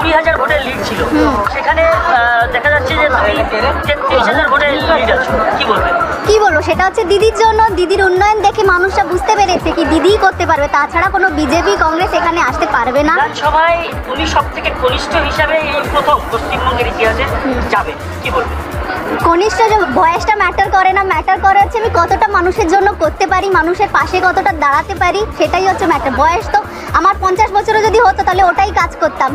কুড়ি হাজার ভোটের লিড ছিল। সেখানে দেখা যাচ্ছে যে তুমি তেত্রিশ হাজার ভোটের লিড আছো। কি বলবেন? কি বলব? সেটা হচ্ছে দিদির জন্য দিদির উন্নয়ন দেখে মানুষরা বুঝতে পেরেছে কি দিদিই করতে পারবে। তাছাড়া কোনো বিজেপি কংগ্রেস এখানে আসতে পারবে না। সবাই উনি সব থেকে কনিষ্ঠ হিসাবে এই প্রথম পশ্চিমবঙ্গের ইতিহাসে যাবে। কি বলবে কনিষ্ঠ যে বয়সটা ম্যাটার করে না ম্যাটার করে হচ্ছে আমি কতটা মানুষের জন্য করতে পারি মানুষের পাশে কতটা দাঁড়াতে পারি সেটাই হচ্ছে ম্যাটার বয়স তো আমার পঞ্চাশ বছরও যদি হতো তাহলে ওটাই কাজ করতাম।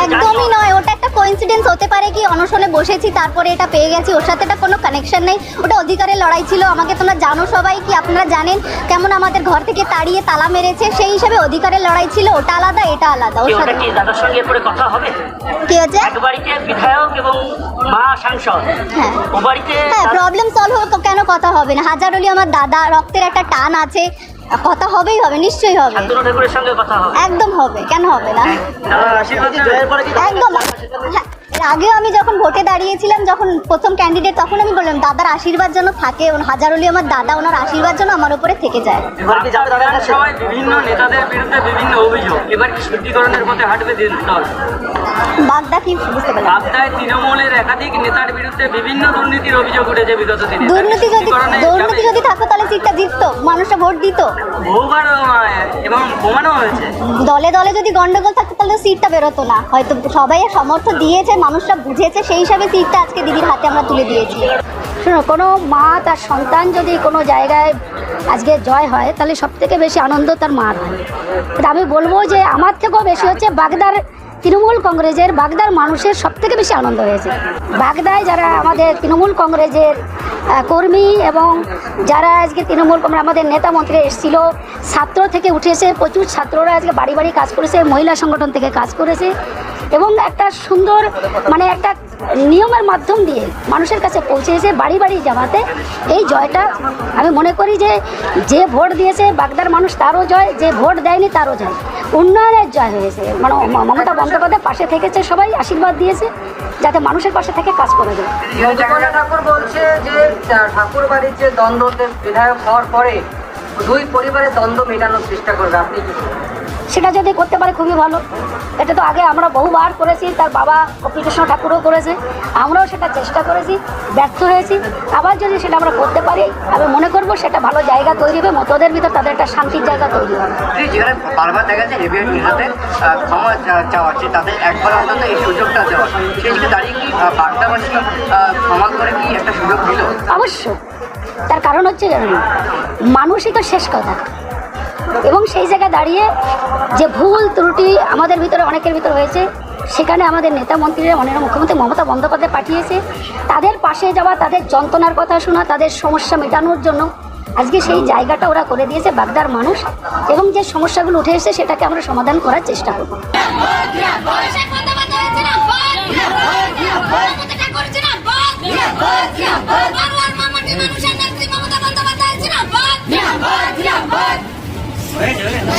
একদমই নয় ওটা কোইন্সিডেন্স হতে পারে কি অনশনে বসেছি তারপরে এটা পেয়ে গেছি ওর সাথে এটা কোনো কানেকশন নেই। ওটা অধিকারের লড়াই ছিল আমাকে তোমরা জানো সবাই কি আপনারা জানেন কেমন আমাদের ঘর থেকে তাড়িয়ে তালা মেরেছে সেই হিসাবে অধিকারের লড়াই ছিল ওটা আলাদা এটা আলাদা ওর সাথে কি দাদার সঙ্গে এরপরে কথা হবে? কি হচ্ছে? এক বাড়িতে বিধায়ক এবং মা সাংসদ। হ্যাঁ। ও বাড়িতে হ্যাঁ প্রবলেম সলভ হোক কেন কথা হবে না? হাজার আমার দাদা রক্তের একটা টান আছে। কথা হবেই হবে নিশ্চয়ই হবে। একদম হবে কেন হবে না? কি একদম হ্যাঁ, এর আগেও আমি যখন ভোটে দাঁড়িয়েছিলাম যখন প্রথম ক্যান্ডিডেট তখন আমি বললাম দাদার আশীর্বাদ যেন থাকে হাজার হলি আমার দাদা ওনার আশীর্বাদ যেন আমার উপরে থেকে যায়। এবার কি যাবে দাদার কাছে? সবাই বিভিন্ন নেতাদের বিরুদ্ধে বিভিন্ন অভিযোগ। এবার কি শুদ্ধিকরণের পথে হাঁটবে দল? বাগদা কি বুঝতে পারলাম বাগদায় তৃণমূলের একাধিক নেতার বিরুদ্ধে বিভিন্ন দুর্নীতির অভিযোগ উঠেছে বিগত দিনে। দুর্নীতি যদি দুর্নীতি যদি থাকতো তাহলে সিটটা জিততো মানুষটা ভোট দিত। বহুবার এবং প্রমাণও হয়েছে। দলে দলে যদি গন্ডগোল থাকতো তাহলে সিটটা বেরোতো না। হয়তো সবাই সমর্থন দিয়েছে মানুষরা বুঝেছে, সেই হিসাবে সিটটা আজকে দিদির হাতে আমরা তুলে দিয়েছি। শোনো, কোনো মা তার সন্তান যদি কোনো জায়গায় আজকে জয় হয়, তাহলে সব থেকে বেশি আনন্দ তার মার হয়। আমি বলব যে আমার থেকেও বেশি হচ্ছে বাগদার, তৃণমূল কংগ্রেসের বাগদার মানুষের সব থেকে বেশি আনন্দ হয়েছে। বাগদায় যারা আমাদের তৃণমূল কংগ্রেসের কর্মী এবং যারা আজকে তৃণমূল কংগ্রেস, আমাদের নেতা মন্ত্রী এসেছিল, ছাত্র থেকে উঠেছে, প্রচুর ছাত্ররা আজকে বাড়ি বাড়ি কাজ করেছে, মহিলা সংগঠন থেকে কাজ করেছে। এবং একটা সুন্দর মানে একটা নিয়মের মাধ্যম দিয়ে মানুষের কাছে পৌঁছেছে বাড়ি বাড়ি যাওয়াতে এই জয়টা আমি মনে করি যে যে ভোট দিয়েছে বাগদার মানুষ তারও জয়, যে ভোট দেয়নি তারও জয়। উন্নয়নের জয় হয়েছে। মানে মমতা বন্দ্যোপাধ্যায় পাশে থেকেছে, সবাই আশীর্বাদ দিয়েছে, যাতে মানুষের পাশে থেকে কাজ করে যায়। ঠাকুর বলছে যে ঠাকুর বাড়ির যে দ্বন্দ্বতে বিধায়ক হওয়ার পরে দুই পরিবারের দ্বন্দ্ব মেটানোর চেষ্টা করবে। আপনি কি সেটা যদি করতে পারে খুবই ভালো। এটা তো আগে আমরা বহুবার করেছি তার বাবা কপিকৃষ্ণ ঠাকুরও করেছে। আমরাও সেটা চেষ্টা করেছি ব্যর্থ হয়েছি। আবার যদি সেটা আমরা করতে পারি আমি মনে করব সেটা ভালো জায়গা তৈরি হবে মতদের ভিতর তাদের একটা শান্তির জায়গা তৈরি হবে। যে যেখানে বারবার দেখা যাচ্ছে হেভিওয়েট নেতাদের ক্ষমা চাওয়া যে তাদের একবার অন্তত এই সুযোগটা দেওয়া। সেই দাঁড়িয়ে কি আহ, ক্ষমা করে কি একটা সুযোগ দিল? অবশ্য তার কারণ হচ্ছে মানুষই তো শেষ কথা। এবং সেই জায়গায় দাঁড়িয়ে যে ভুল ত্রুটি আমাদের ভিতরে অনেকের ভিতরে হয়েছে সেখানে আমাদের নেতা মন্ত্রীরা মাননীয় মুখ্যমন্ত্রী মমতা বন্দ্যোপাধ্যায় পাঠিয়েছে তাদের পাশে যাওয়া তাদের যন্ত্রণার কথা শোনা তাদের সমস্যা মেটানোর জন্য আজকে সেই জায়গাটা ওরা করে দিয়েছে বাগদার মানুষ এবং যে সমস্যাগুলো উঠে এসেছে সেটাকে আমরা সমাধান করার চেষ্টা করব বয়সের 哎，你有点。